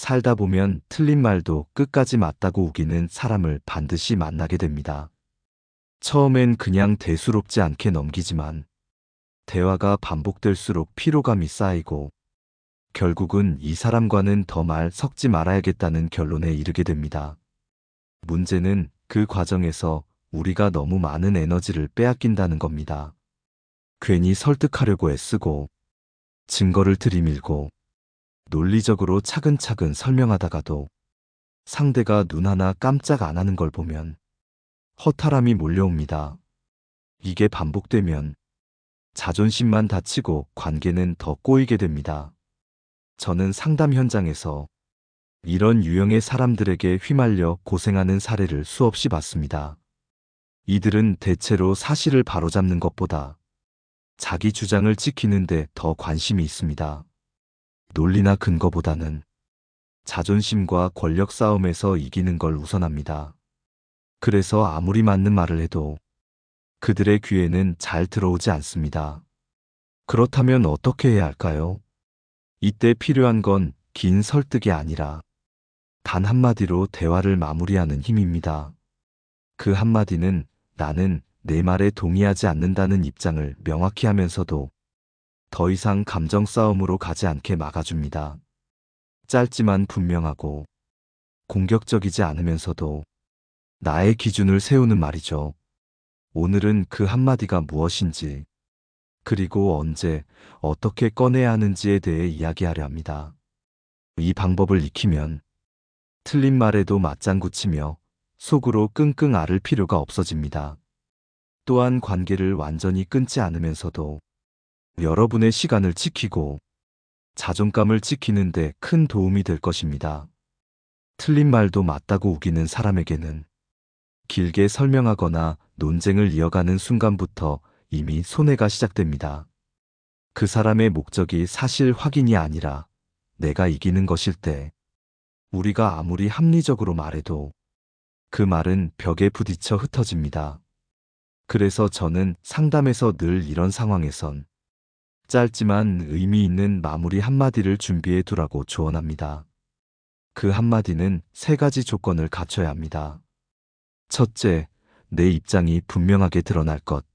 살다 보면 틀린 말도 끝까지 맞다고 우기는 사람을 반드시 만나게 됩니다. 처음엔 그냥 대수롭지 않게 넘기지만 대화가 반복될수록 피로감이 쌓이고 결국은 이 사람과는 더 말 섞지 말아야겠다는 결론에 이르게 됩니다. 문제는 그 과정에서 우리가 너무 많은 에너지를 빼앗긴다는 겁니다. 괜히 설득하려고 애쓰고 증거를 들이밀고 논리적으로 차근차근 설명하다가도 상대가 눈 하나 깜짝 안 하는 걸 보면 허탈함이 몰려옵니다. 이게 반복되면 자존심만 다치고 관계는 더 꼬이게 됩니다. 저는 상담 현장에서 이런 유형의 사람들에게 휘말려 고생하는 사례를 수없이 봤습니다. 이들은 대체로 사실을 바로잡는 것보다 자기 주장을 지키는데 더 관심이 있습니다. 논리나 근거보다는 자존심과 권력 싸움에서 이기는 걸 우선합니다. 그래서 아무리 맞는 말을 해도 그들의 귀에는 잘 들어오지 않습니다. 그렇다면 어떻게 해야 할까요? 이때 필요한 건 긴 설득이 아니라 단 한마디로 대화를 마무리하는 힘입니다. 그 한마디는 나는 내 말에 동의하지 않는다는 입장을 명확히 하면서도 더 이상 감정 싸움으로 가지 않게 막아줍니다. 짧지만 분명하고 공격적이지 않으면서도 나의 기준을 세우는 말이죠. 오늘은 그 한마디가 무엇인지, 그리고 언제, 어떻게 꺼내야 하는지에 대해 이야기하려 합니다. 이 방법을 익히면 틀린 말에도 맞장구 치며 속으로 끙끙 앓을 필요가 없어집니다. 또한 관계를 완전히 끊지 않으면서도 여러분의 시간을 지키고 자존감을 지키는데 큰 도움이 될 것입니다. 틀린 말도 맞다고 우기는 사람에게는 길게 설명하거나 논쟁을 이어가는 순간부터 이미 손해가 시작됩니다. 그 사람의 목적이 사실 확인이 아니라 내가 이기는 것일 때 우리가 아무리 합리적으로 말해도 그 말은 벽에 부딪혀 흩어집니다. 그래서 저는 상담에서 늘 이런 상황에선 짧지만 의미 있는 마무리 한마디를 준비해 두라고 조언합니다. 그 한마디는 세 가지 조건을 갖춰야 합니다. 첫째, 내 입장이 분명하게 드러날 것.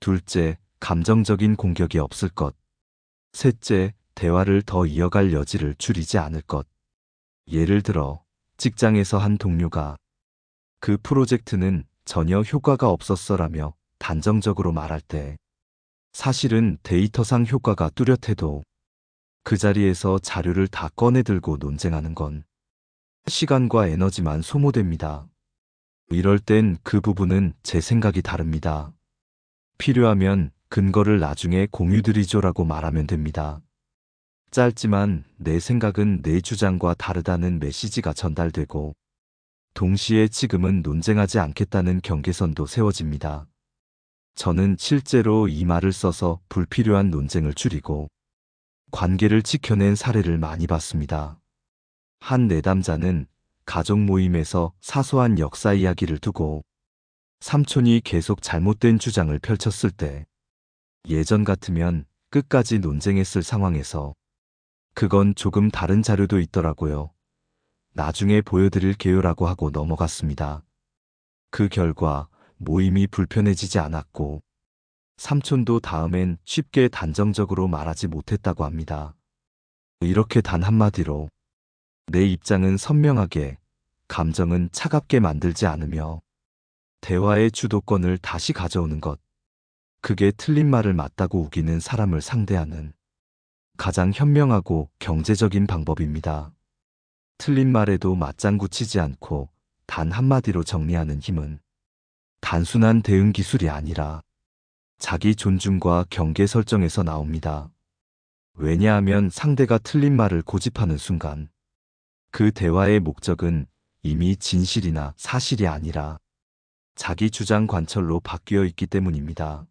둘째, 감정적인 공격이 없을 것. 셋째, 대화를 더 이어갈 여지를 줄이지 않을 것. 예를 들어, 직장에서 한 동료가 그 프로젝트는 전혀 효과가 없었어라며 단정적으로 말할 때 사실은 데이터상 효과가 뚜렷해도 그 자리에서 자료를 다 꺼내들고 논쟁하는 건 시간과 에너지만 소모됩니다. 이럴 땐 그 부분은 제 생각이 다릅니다. 필요하면 근거를 나중에 공유드리죠라고 말하면 됩니다. 짧지만 내 생각은 내 주장과 다르다는 메시지가 전달되고 동시에 지금은 논쟁하지 않겠다는 경계선도 세워집니다. 저는 실제로 이 말을 써서 불필요한 논쟁을 줄이고 관계를 지켜낸 사례를 많이 봤습니다. 한 내담자는 가족 모임에서 사소한 역사 이야기를 두고 삼촌이 계속 잘못된 주장을 펼쳤을 때 예전 같으면 끝까지 논쟁했을 상황에서 그건 조금 다른 자료도 있더라고요. 나중에 보여드릴게요라고 하고 넘어갔습니다. 그 결과 모임이 불편해지지 않았고 삼촌도 다음엔 쉽게 단정적으로 말하지 못했다고 합니다. 이렇게 단 한마디로 내 입장은 선명하게 감정은 차갑게 만들지 않으며 대화의 주도권을 다시 가져오는 것. 그게 틀린 말을 맞다고 우기는 사람을 상대하는 가장 현명하고 경제적인 방법입니다. 틀린 말에도 맞장구 치지 않고 단 한마디로 정리하는 힘은 단순한 대응 기술이 아니라 자기 존중과 경계 설정에서 나옵니다. 왜냐하면 상대가 틀린 말을 고집하는 순간 그 대화의 목적은 이미 진실이나 사실이 아니라 자기 주장 관철로 바뀌어 있기 때문입니다.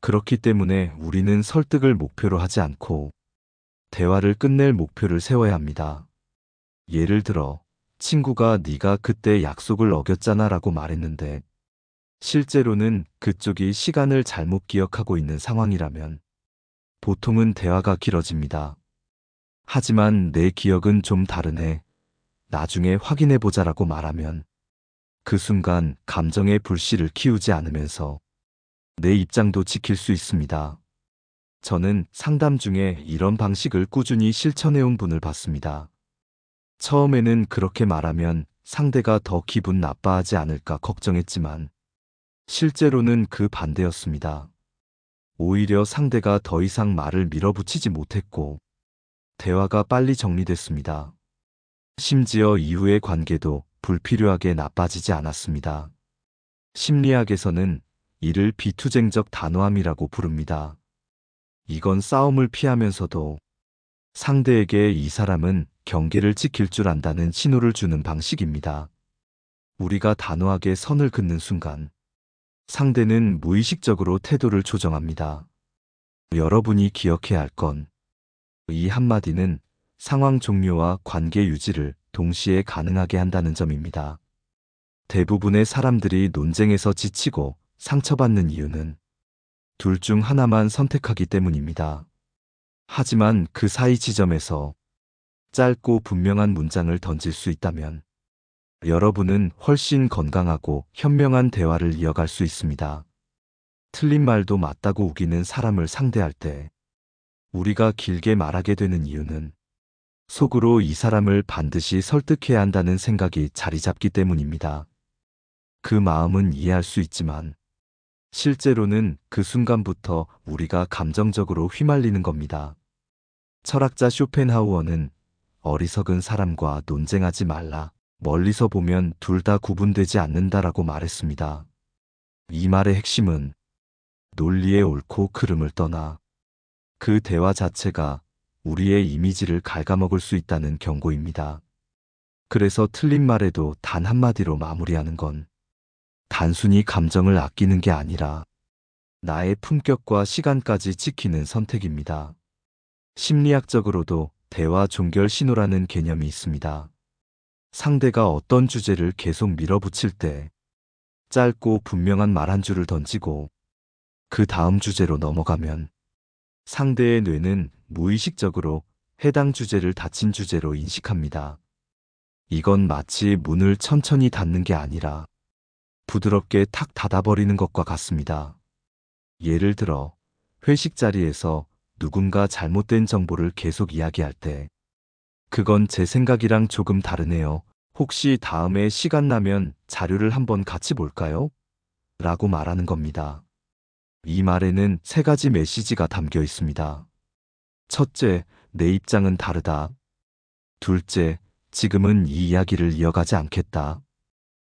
그렇기 때문에 우리는 설득을 목표로 하지 않고 대화를 끝낼 목표를 세워야 합니다. 예를 들어 친구가 네가 그때 약속을 어겼잖아 라고 말했는데 실제로는 그쪽이 시간을 잘못 기억하고 있는 상황이라면 보통은 대화가 길어집니다. 하지만 내 기억은 좀 다르네. 나중에 확인해보자라고 말하면 그 순간 감정의 불씨를 키우지 않으면서 내 입장도 지킬 수 있습니다. 저는 상담 중에 이런 방식을 꾸준히 실천해온 분을 봤습니다. 처음에는 그렇게 말하면 상대가 더 기분 나빠하지 않을까 걱정했지만 실제로는 그 반대였습니다. 오히려 상대가 더 이상 말을 밀어붙이지 못했고 대화가 빨리 정리됐습니다. 심지어 이후의 관계도 불필요하게 나빠지지 않았습니다. 심리학에서는 이를 비투쟁적 단호함이라고 부릅니다. 이건 싸움을 피하면서도 상대에게 이 사람은 경계를 지킬 줄 안다는 신호를 주는 방식입니다. 우리가 단호하게 선을 긋는 순간 상대는 무의식적으로 태도를 조정합니다. 여러분이 기억해야 할 건 이 한마디는 상황 종료와 관계 유지를 동시에 가능하게 한다는 점입니다. 대부분의 사람들이 논쟁에서 지치고 상처받는 이유는 둘 중 하나만 선택하기 때문입니다. 하지만 그 사이 지점에서 짧고 분명한 문장을 던질 수 있다면 여러분은 훨씬 건강하고 현명한 대화를 이어갈 수 있습니다. 틀린 말도 맞다고 우기는 사람을 상대할 때 우리가 길게 말하게 되는 이유는 속으로 이 사람을 반드시 설득해야 한다는 생각이 자리 잡기 때문입니다. 그 마음은 이해할 수 있지만 실제로는 그 순간부터 우리가 감정적으로 휘말리는 겁니다. 철학자 쇼펜하우어는 어리석은 사람과 논쟁하지 말라. 멀리서 보면 둘 다 구분되지 않는다라고 말했습니다. 이 말의 핵심은 논리의 옳고 그름을 떠나 그 대화 자체가 우리의 이미지를 갉아먹을 수 있다는 경고입니다. 그래서 틀린 말에도 단 한마디로 마무리하는 건 단순히 감정을 아끼는 게 아니라 나의 품격과 시간까지 지키는 선택입니다. 심리학적으로도 대화 종결 신호라는 개념이 있습니다. 상대가 어떤 주제를 계속 밀어붙일 때 짧고 분명한 말 한 줄을 던지고 그 다음 주제로 넘어가면 상대의 뇌는 무의식적으로 해당 주제를 닫힌 주제로 인식합니다. 이건 마치 문을 천천히 닫는 게 아니라 부드럽게 탁 닫아버리는 것과 같습니다. 예를 들어 회식 자리에서 누군가 잘못된 정보를 계속 이야기할 때 그건 제 생각이랑 조금 다르네요. 혹시 다음에 시간 나면 자료를 한번 같이 볼까요? 라고 말하는 겁니다. 이 말에는 세 가지 메시지가 담겨 있습니다. 첫째, 내 입장은 다르다. 둘째, 지금은 이 이야기를 이어가지 않겠다.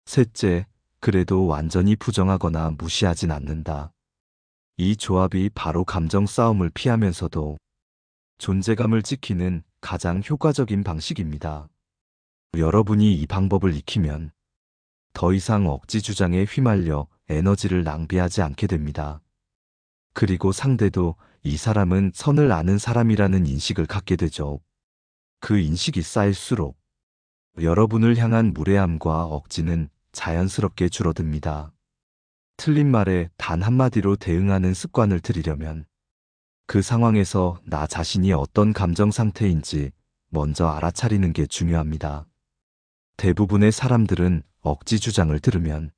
셋째, 그래도 완전히 부정하거나 무시하진 않는다. 이 조합이 바로 감정 싸움을 피하면서도 존재감을 지키는 가장 효과적인 방식입니다. 여러분이 이 방법을 익히면 더 이상 억지 주장에 휘말려 에너지를 낭비하지 않게 됩니다. 그리고 상대도 이 사람은 선을 아는 사람이라는 인식을 갖게 되죠. 그 인식이 쌓일수록 여러분을 향한 무례함과 억지는 자연스럽게 줄어듭니다. 틀린 말에 단 한마디로 대응하는 습관을 들이려면 그 상황에서 나 자신이 어떤 감정 상태인지 먼저 알아차리는 게 중요합니다. 대부분의 사람들은 억지 주장을 들으면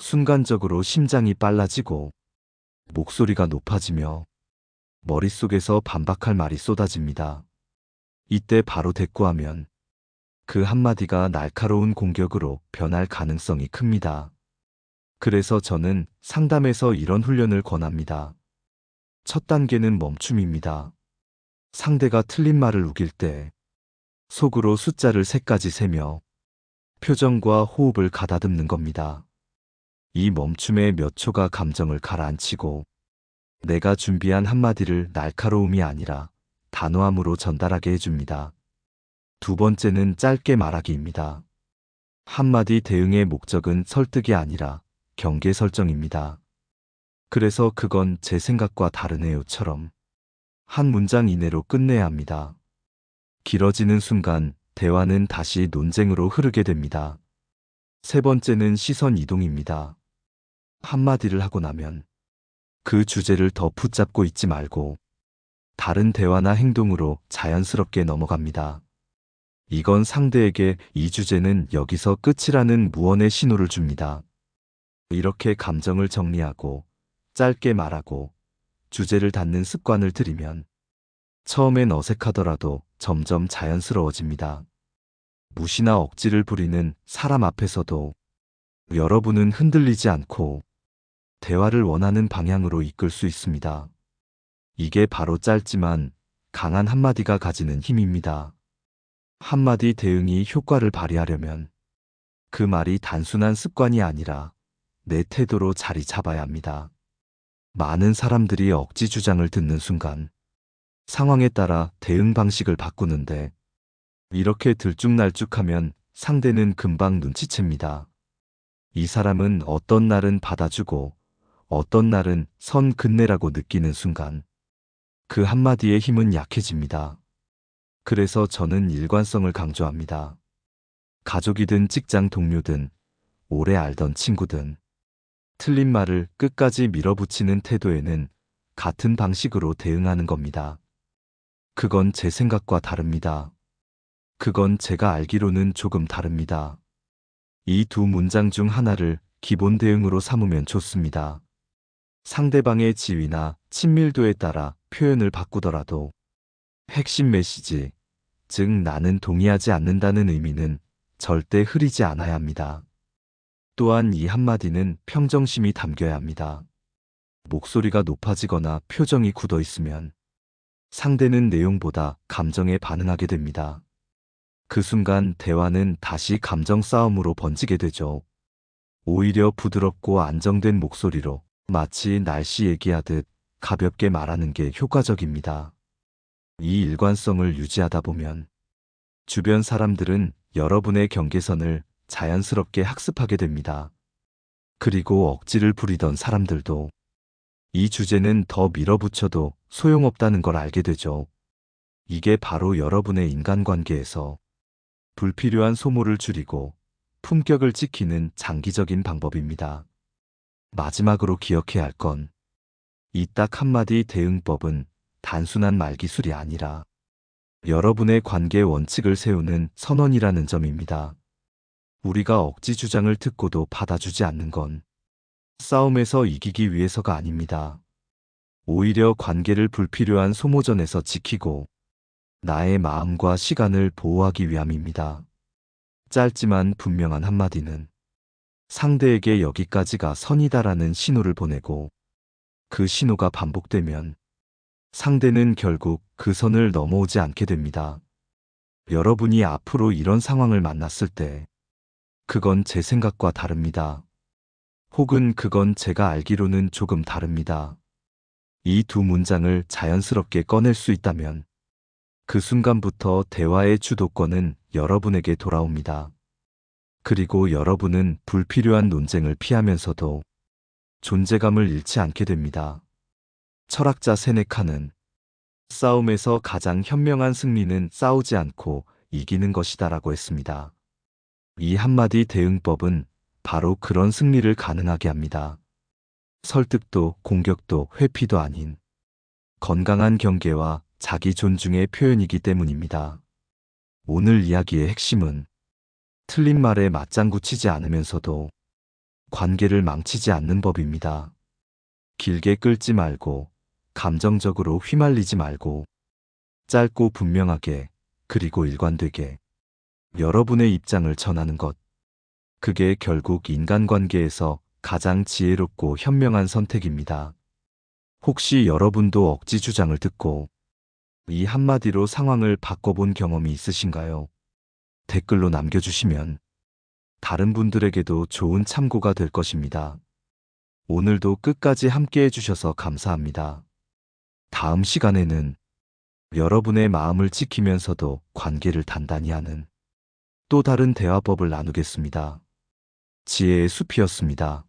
순간적으로 심장이 빨라지고 목소리가 높아지며 머릿속에서 반박할 말이 쏟아집니다. 이때 바로 대꾸하면 그 한마디가 날카로운 공격으로 변할 가능성이 큽니다. 그래서 저는 상담에서 이런 훈련을 권합니다. 첫 단계는 멈춤입니다. 상대가 틀린 말을 우길 때 속으로 숫자를 세까지 세며 표정과 호흡을 가다듬는 겁니다. 이 멈춤의 몇 초가 감정을 가라앉히고 내가 준비한 한마디를 날카로움이 아니라 단호함으로 전달하게 해줍니다. 두 번째는 짧게 말하기입니다. 한마디 대응의 목적은 설득이 아니라 경계 설정입니다. 그래서 그건 제 생각과 다르네요처럼 한 문장 이내로 끝내야 합니다. 길어지는 순간 대화는 다시 논쟁으로 흐르게 됩니다. 세 번째는 시선 이동입니다. 한마디를 하고 나면 그 주제를 더 붙잡고 있지 말고 다른 대화나 행동으로 자연스럽게 넘어갑니다. 이건 상대에게 이 주제는 여기서 끝이라는 무언의 신호를 줍니다. 이렇게 감정을 정리하고 짧게 말하고 주제를 닫는 습관을 들이면 처음엔 어색하더라도 점점 자연스러워집니다. 무시나 억지를 부리는 사람 앞에서도 여러분은 흔들리지 않고 대화를 원하는 방향으로 이끌 수 있습니다. 이게 바로 짧지만 강한 한마디가 가지는 힘입니다. 한마디 대응이 효과를 발휘하려면 그 말이 단순한 습관이 아니라 내 태도로 자리 잡아야 합니다. 많은 사람들이 억지 주장을 듣는 순간 상황에 따라 대응 방식을 바꾸는데 이렇게 들쭉날쭉하면 상대는 금방 눈치챕니다. 이 사람은 어떤 날은 받아주고 어떤 날은 선 근내라고 느끼는 순간 그 한마디의 힘은 약해집니다. 그래서 저는 일관성을 강조합니다. 가족이든 직장 동료든 오래 알던 친구든 틀린 말을 끝까지 밀어붙이는 태도에는 같은 방식으로 대응하는 겁니다. 그건 제 생각과 다릅니다. 그건 제가 알기로는 조금 다릅니다. 이 두 문장 중 하나를 기본 대응으로 삼으면 좋습니다. 상대방의 지위나 친밀도에 따라 표현을 바꾸더라도 핵심 메시지, 즉 나는 동의하지 않는다는 의미는 절대 흐리지 않아야 합니다. 또한 이 한마디는 평정심이 담겨야 합니다. 목소리가 높아지거나 표정이 굳어 있으면 상대는 내용보다 감정에 반응하게 됩니다. 그 순간 대화는 다시 감정 싸움으로 번지게 되죠. 오히려 부드럽고 안정된 목소리로 마치 날씨 얘기하듯 가볍게 말하는 게 효과적입니다. 이 일관성을 유지하다 보면 주변 사람들은 여러분의 경계선을 자연스럽게 학습하게 됩니다. 그리고 억지를 부리던 사람들도 이 주제는 더 밀어붙여도 소용없다는 걸 알게 되죠. 이게 바로 여러분의 인간관계에서 불필요한 소모를 줄이고 품격을 지키는 장기적인 방법입니다. 마지막으로 기억해야 할 건 이 딱 한마디 대응법은 단순한 말 기술이 아니라 여러분의 관계 원칙을 세우는 선언이라는 점입니다. 우리가 억지 주장을 듣고도 받아주지 않는 건 싸움에서 이기기 위해서가 아닙니다. 오히려 관계를 불필요한 소모전에서 지키고 나의 마음과 시간을 보호하기 위함입니다. 짧지만 분명한 한마디는 상대에게 여기까지가 선이다라는 신호를 보내고 그 신호가 반복되면 상대는 결국 그 선을 넘어오지 않게 됩니다. 여러분이 앞으로 이런 상황을 만났을 때 그건 제 생각과 다릅니다. 혹은 그건 제가 알기로는 조금 다릅니다. 이 두 문장을 자연스럽게 꺼낼 수 있다면 그 순간부터 대화의 주도권은 여러분에게 돌아옵니다. 그리고 여러분은 불필요한 논쟁을 피하면서도 존재감을 잃지 않게 됩니다. 철학자 세네카는 싸움에서 가장 현명한 승리는 싸우지 않고 이기는 것이다라고 했습니다. 이 한마디 대응법은 바로 그런 승리를 가능하게 합니다. 설득도 공격도 회피도 아닌 건강한 경계와 자기 존중의 표현이기 때문입니다. 오늘 이야기의 핵심은 틀린 말에 맞장구 치지 않으면서도 관계를 망치지 않는 법입니다. 길게 끌지 말고 감정적으로 휘말리지 말고 짧고 분명하게 그리고 일관되게 여러분의 입장을 전하는 것. 그게 결국 인간관계에서 가장 지혜롭고 현명한 선택입니다. 혹시 여러분도 억지 주장을 듣고 이 한마디로 상황을 바꿔본 경험이 있으신가요? 댓글로 남겨주시면 다른 분들에게도 좋은 참고가 될 것입니다. 오늘도 끝까지 함께 해주셔서 감사합니다. 다음 시간에는 여러분의 마음을 지키면서도 관계를 단단히 하는 또 다른 대화법을 나누겠습니다. 지혜의 숲이었습니다.